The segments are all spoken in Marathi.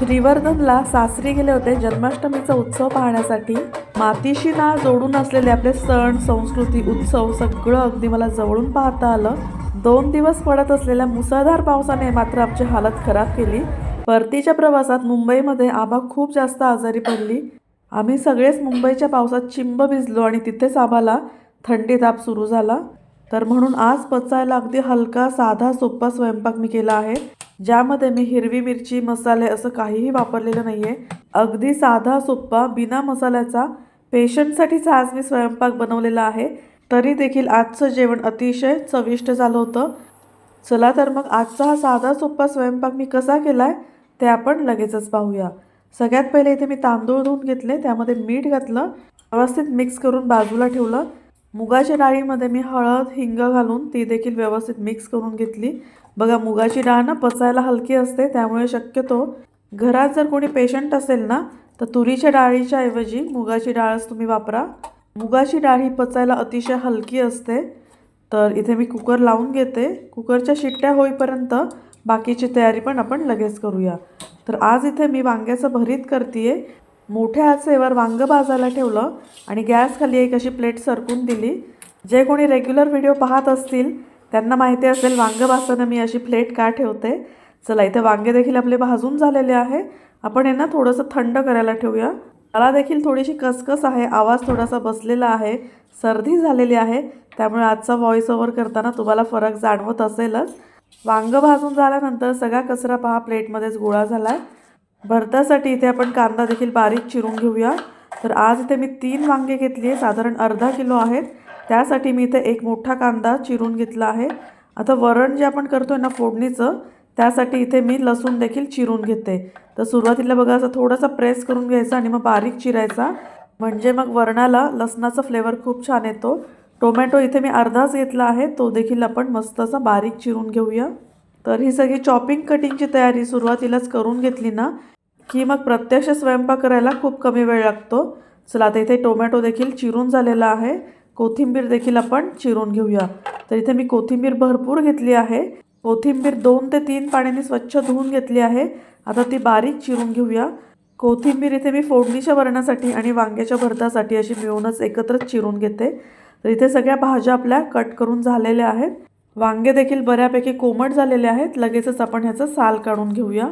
श्रीवर्धनला सासरी गेले होते. जन्माष्टमीचा उत्सव पाहण्यासाठी मातीशी नाळ जोडून असलेले आपले सण संस्कृती उत्सव सगळं अगदी मला जवळून पाहता आलं. दोन दिवस पडत असलेल्या मुसळधार पावसाने मात्र आमची हालत खराब केली. परतीच्या प्रवासात मुंबईमध्ये आबा खूप जास्त आजारी पडली. आम्ही सगळेच मुंबईच्या पावसात चिंब भिजलो आणि तिथेच आम्हाला थंडी ताप सुरू झाला. तर म्हणून आज पचायला अगदी हलका साधा सोपा स्वयंपाक मी केला आहे. ज्यामध्ये मी हिरवी मिरची मसाले असं काहीही वापरलेलं नाही आहे अगदी साधा सोप्पा बिना मसाल्याचा पेशंटसाठीच आज मी स्वयंपाक बनवलेला आहे. तरी देखील आजचं जेवण अतिशय चविष्ट झालं होतं. चला तर मग आजचा हा साधा सोप्पा स्वयंपाक मी कसा केला आहे ते आपण लगेचच पाहूया. सगळ्यात पहिले इथे मी तांदूळ धुवून घेतले. त्यामध्ये मीठ घातलं. व्यवस्थित मिक्स करून बाजूला ठेवलं. मुगाच्या डाळीमध्ये मी हळद हिंग घालून ती देखील व्यवस्थित मिक्स करून घेतली. बघा मुगाची डाळ ना पचायला हलकी असते त्यामुळे शक्यतो घरात जर कोणी पेशंट असेल ना तर तुरीच्या डाळीच्या ऐवजी मुगाची डाळच तुम्ही वापरा. मुगाची डाळ ही पचायला अतिशय हलकी असते. तर इथे मी कुकर लावून घेते. कुकरच्या शिट्ट्या होईपर्यंत बाकीची तयारी पण आपण लगेच करूया. तर आज इथे मी वांग्याचं भरीत करते मोठ्या आचेवर वांगं भाजायला ठेवलं आणि गॅस खाली एक अशी प्लेट सरकून दिली. जे कोणी रेग्युलर व्हिडिओ पाहत असतील त्यांना माहिती असेल वांगं भाजताना मी अशी प्लेट का ठेवते. चला इथे वांगे देखील आपले भाजून झालेले आहे. आपण यांना थोडंसं थंड करायला ठेवूया. मला देखील थोडीशी कसकस आहे. आवाज थोडासा बसलेला आहे. सर्दी झालेली आहे. त्यामुळे आजचा व्हॉइस ओव्हर करताना तुम्हाला फरक जाणवत असेलच. वांगं भाजून झाल्यानंतर सगळा कचरा पहा प्लेटमध्येच गोळा झाला आहे भरतासाठी इथे आपण कांदा देखील बारीक चिरून घेऊया. तर आज इथे मी तीन वांगे घेतली आहे साधारण अर्धा किलो आहेत. त्यासाठी मी इथे एक मोठा कांदा चिरून घेतला आहे. आता वरण जे आपण करतो आहे ना फोडणीचं त्यासाठी इथे मी लसूण देखील चिरून घेते. तर सुरुवातीला बघा असं थोडंसं प्रेस करून घ्यायचा आणि मग बारीक चिरायचा. म्हणजे मग वरणाला लसणाचा फ्लेवर खूप छान येतो. टोमॅटो इथे मी अर्धाच घेतला आहे. तो देखील आपण मस्त असा बारीक चिरून घेऊया. तर ही सगळी चॉपिंग कटिंगची तयारी सुरुवातीलाच करून घेतली ना. की मग प्रत्यक्ष स्वयंपाक करायला खूप कमी वेळ लागतो. चला आता इथे टोमॅटो देखील चिरून झालेला आहे. कोथिंबीर देखील आपण चिरून घेऊया. तर इथे मी कोथिंबीर भरपूर घेतली आहे. कोथिंबीर दोन ते तीन पाण्याने स्वच्छ धुवून घेतली आहे. आता ती बारीक चिरून घेऊया. कोथिंबीर इथे मी फोडणीच्या वरणासाठी आणि वांग्याच्या भरतासाठी अशी मिळूनच एकत्रच चिरून घेते. तर इथे सगळ्या भाज्या आपल्या कट करून झालेल्या आहेत. वांगे देखील बऱ्यापैकी कोमट झालेले आहेत. लगेचच आपण ह्याचं साल काढून घेऊया.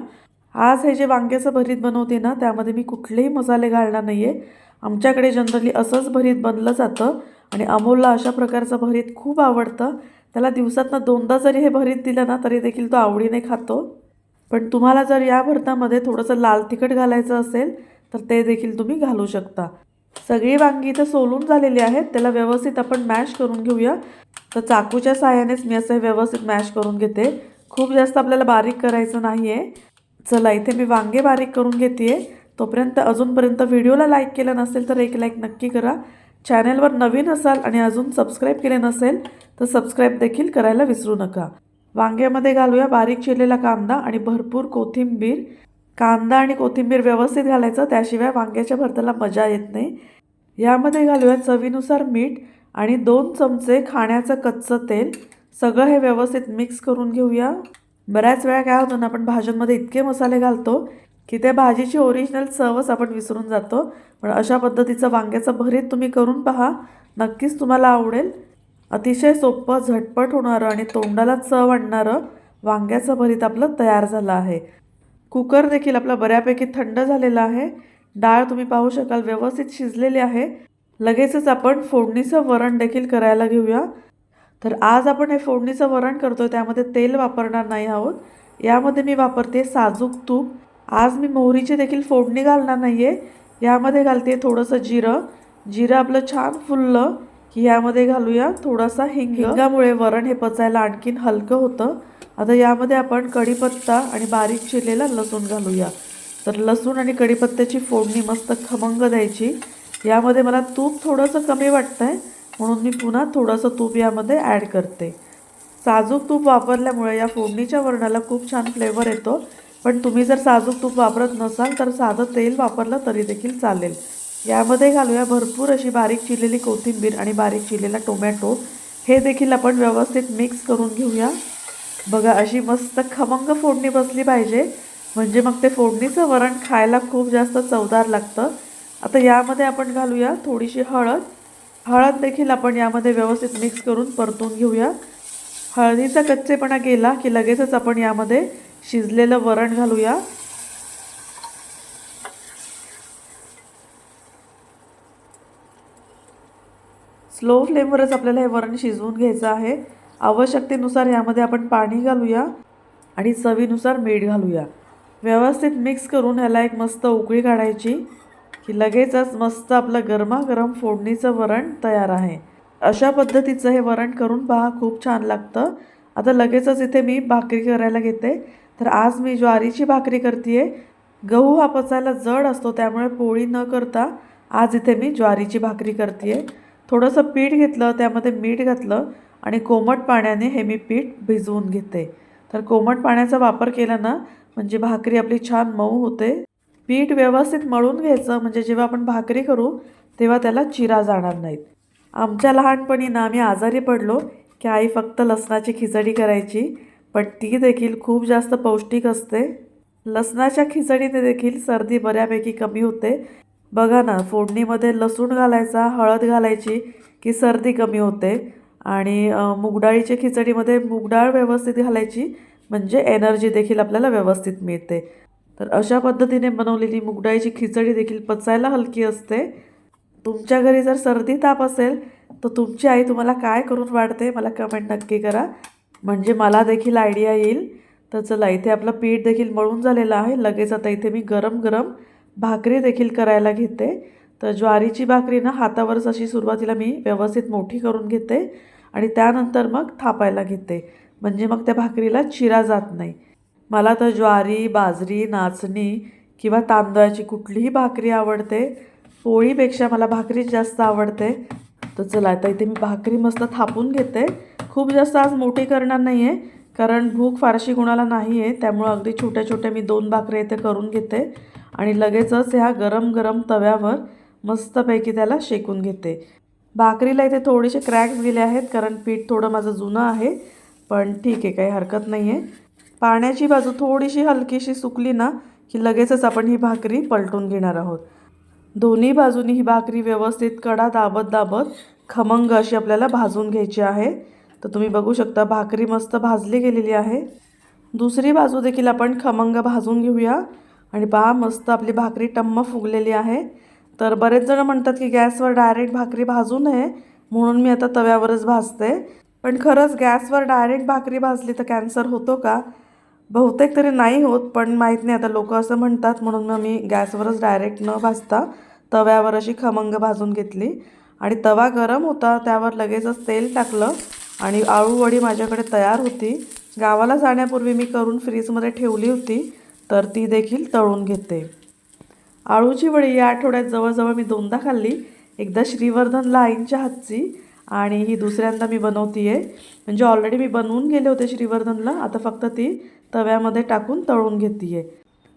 आज हे जे वांग्याचं भरीत बनवते ना त्यामध्ये मी कुठलेही मसाले घालणार नाही आहे आमच्याकडे जनरली असंच भरीत बनलं जातं आणि अमोलला अशा प्रकारचं भरीत खूप आवडतं. त्याला दिवसातनं दोनदा जरी हे भरीत दिलं ना तरी देखील तो आवडीने खातो. पण तुम्हाला जर या भरतामध्ये थोडंसं लाल तिखट घालायचं असेल तर ते देखील तुम्ही घालू शकता. सगळी वांगी इथं सोलून झालेली आहेत त्याला व्यवस्थित आपण मॅश करून घेऊया. तर चाकूच्या साहाय्यानेच मी असं हे व्यवस्थित मॅश करून घेते. खूप जास्त आपल्याला बारीक करायचं नाही आहे चला इथे मी वांगे बारीक करून घेते तोपर्यंत अजूनपर्यंत व्हिडिओला लाईक केलं नसेल तर एक लाईक नक्की करा. चॅनलवर नवीन असाल आणि अजून सबस्क्राईब केले नसेल तर सबस्क्राईब देखील करायला विसरू नका. वांग्यामध्ये घालूया बारीक चिरलेला कांदा आणि भरपूर कोथिंबीर. कांदा आणि कोथिंबीर व्यवस्थित घालायचं त्याशिवाय वांग्याच्या भरताला मजा येत नाही. यामध्ये घालूया चवीनुसार मीठ आणि दोन चमचे खाण्याचं कच्चं तेल. सगळं हे व्यवस्थित मिक्स करून घेऊया. बऱ्याच वेळा काय होतं ना आपण भाज्यांमध्ये इतके मसाले घालतो की त्या भाजीची ओरिजिनल चवच आपण विसरून जातो. पण अशा पद्धतीचं वांग्याचं भरीत तुम्ही करून पहा. नक्कीच तुम्हाला आवडेल. अतिशय सोपं झटपट होणारं आणि तोंडाला चव आणणारं वांग्याचं भरीत आपलं तयार झालं आहे. कुकर देखील आपला बऱ्यापैकी थंड झालेला आहे. डाळ तुम्ही पाहू शकाल व्यवस्थित शिजलेली आहे. लगेचच आपण फोडणीचं वरण देखील करायला घेऊया. तर आज आपण हे फोडणीचं वरण करतो त्यामध्ये तेल वापरणार नाही आहोत. यामध्ये मी वापरते साजूक तूप. आज मी मोहरीची देखील फोडणी घालणार नाही आहे यामध्ये घालते थोडंसं जिरं. जिरं आपलं छान फुललं की यामध्ये घालूया थोडासा हिंग. हिंगामुळे वरण हे पचायला आणखीन हलकं होतं. आता यामध्ये आपण कढीपत्ता आणि बारीक चिरलेला लसूण घालूया. तर लसूण आणि कढीपत्त्याची फोडणी मस्त खमंग द्यायची. यामध्ये मला तूप थोडंसं कमी वाटतं आहे म्हणून मी पुन्हा थोडंसं तूप यामध्ये ॲड करते. साजूक तूप वापरल्यामुळे या फोडणीच्या वरणाला खूप छान फ्लेवर येतो. पण तुम्ही जर साजूक तूप वापरत नसाल तर साधं तेल वापरलं तरी देखील चालेल. यामध्ये घालूया भरपूर अशी बारीक चिरलेली कोथिंबीर आणि बारीक चिरलेला टोमॅटो हे देखील आपण व्यवस्थित मिक्स करून घेऊया. बघा अशी मस्त खमंग फोडणी बसली पाहिजे. म्हणजे मग ते फोडणीचं वरण खायला खूप जास्त चवदार लागतं. आता यामध्ये आपण घालूया थोडीशी हळद. हळद देखील आपण यामध्ये व्यवस्थित मिक्स करून परतून घेऊया. हळदीचा कच्चेपणा गेला की लगेचच आपण यामध्ये शिजलेलं वरण घालूया. स्लो फ्लेमवरच आपल्याला हे वरण शिजवून घ्यायचं आहे. आवश्यकतेनुसार यामध्ये आपण पाणी घालूया आणि चवीनुसार मीठ घालूया. व्यवस्थित मिक्स करून ह्याला एक मस्त उकळी काढायची. की लगेचच मस्त आपलं गरमागरम फोडणीचं वरण तयार आहे. अशा पद्धतीचं हे वरण करून पहा खूप छान लागतं. आता लगेचच इथे मी भाकरी करायला घेते. तर आज मी ज्वारीची भाकरी करते गहू हा पचायला जड असतो त्यामुळे पोळी न करता आज इथे मी ज्वारीची भाकरी करते थोडंसं पीठ घेतलं त्यामध्ये मीठ घातलं आणि कोमट पाण्याने हे मी पीठ भिजवून घेते. तर कोमट पाण्याचा वापर केला ना म्हणजे भाकरी आपली छान मऊ होते. पीठ व्यवस्थित मळून घ्यायचं म्हणजे जेव्हा आपण भाकरी करू तेव्हा त्याला चिरा जाणार नाहीत. आमच्या लहानपणी ना आम्ही आजारी पडलो की आई फक्त लसणाची खिचडी करायची पण ती देखील खूप जास्त पौष्टिक असते. लसणाच्या खिचडीने देखील सर्दी बऱ्यापैकी कमी होते. बघा ना फोडणीमध्ये लसूण घालायचा हळद घालायची की सर्दी कमी होते. आणि मुगडाळीच्या खिचडीमध्ये मुगडाळ व्यवस्थित घालायची म्हणजे एनर्जी देखील आपल्याला व्यवस्थित मिळते. तर अशा पद्धतीने बनवलेली मुगडाळीची खिचडी देखील पचायला हलकी असते. तुमच्या घरी जर सर्दी ताप असेल तर तुमची आई तुम्हाला काय करून वाढते मला कमेंट नक्की करा. म्हणजे मला देखील आयडिया येईल. तर चला इथे आपलं पीठ देखील मळून झालेलं आहे. लगेच आता इथे मी गरम गरम भाकरी देखील करायला घेते. तर ज्वारीची भाकरी ना हातावरच अशी सुरुवातीला मी व्यवस्थित मोठी करून घेते आणि त्यानंतर मग थापायला घेते. म्हणजे मग त्या भाकरीला चिरा जात नाही. मला तर ज्वारी बाजरी नाचणी किंवा तांदळाची कुठलीही भाकरी आवडते. पोळीपेक्षा मला भाकरीच जास्त आवडते. तर चला आता इथे मी भाकरी मस्त थापून घेते. खूप जास्त आज मोठी करणार नाही आहे कारण भूक फारशी कुणाला नाही आहे त्यामुळं अगदी छोट्या छोट्या मी दोन भाकऱ्या इथे करून घेते. आणि लगेचच ह्या गरम गरम तव्यावर मस्तपैकी त्याला शेकून घेते. भाकरीला इथे थोडेसे क्रॅक्स गेले आहेत कारण पीठ थोडं माझं जुनं आहे पण ठीक आहे काही हरकत नाही आहे पाण्याची बाजू थोडीशी हलकीशी सुकली ना की लगेचच आपण ही भाकरी पलटून घेणार आहोत. दोन्ही बाजूनी ही भाकरी व्यवस्थित कडा दाबत दाबत खमंग अशी आपल्याला भाजून घ्यायची आहे. तर तुम्ही बघू शकता भाकरी मस्त भाजली गेलेली आहे. दुसरी बाजू देखील आपण खमंग भाजून घेऊया. आणि पहा मस्त आपली भाकरी टम्म फुगलेली आहे. तर बरेच जण म्हणतात की गॅसवर डायरेक्ट भाकरी भाजू नये म्हणून मी आता तव्यावरच भाजते. पण खरंच गॅसवर डायरेक्ट भाकरी भाजली तर कॅन्सर होतो का? बहुतेक तरी नाही होत पण माहीत नाही. आता लोक असं म्हणतात म्हणून मग मी गॅसवरच डायरेक्ट न भाजता तव्यावर अशी खमंग भाजून घेतली. आणि तवा गरम होता त्यावर लगेचच तेल टाकलं आणि आळूवडी माझ्याकडे तयार होती. गावाला जाण्यापूर्वी मी करून फ्रीजमध्ये ठेवली होती तर ती देखील तळून घेते. आळूची वडी या आठवड्यात जवळजवळ मी दोनदा खाल्ली. एकदा श्रीवर्धनला आईंच्या हातची आणि ही दुसऱ्यांदा मी बनवती आहे म्हणजे ऑलरेडी मी बनवून गेले होते श्रीवर्धनला आता फक्त ती तव्यामध्ये टाकून तळून घेते आहे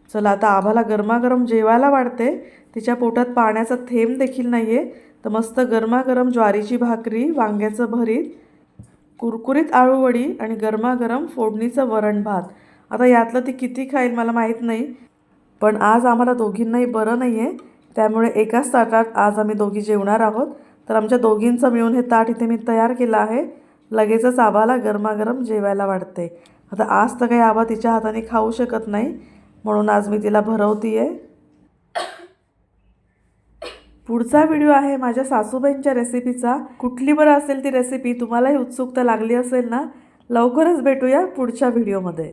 चला आता आभाला गरमागरम जेवायला वाढते. तिच्या पोटात पाण्याचा थेंब देखील नाही आहे तर मस्त गरमागरम ज्वारीची भाकरी वांग्याचं भरीत कुरकुरीत आळूवडी आणि गरमागरम फोडणीचं वरण भात. आता यातलं ती किती खाईल मला माहीत नाही पण आज आम्हाला दोघींनाही बरं नाही आहे त्यामुळे एकाच ताटात आज आम्ही दोघी जेवणार आहोत. तर आमच्या दोघींचं मिळून हे ताट इथे मी तयार केलं आहे. लगेचच आभाला गरमागरम जेवायला वाढते. आता आज तर काही आबा तिच्या हाताने खाऊ शकत नाही म्हणून आज मी तिला भरवती आहे पुढचा व्हिडिओ आहे माझ्या सासूबाईंच्या रेसिपीचा. कुठली बरं असेल ती रेसिपी तुम्हालाही उत्सुकता लागली असेल ना? लवकरच भेटूया पुढच्या व्हिडिओमध्ये.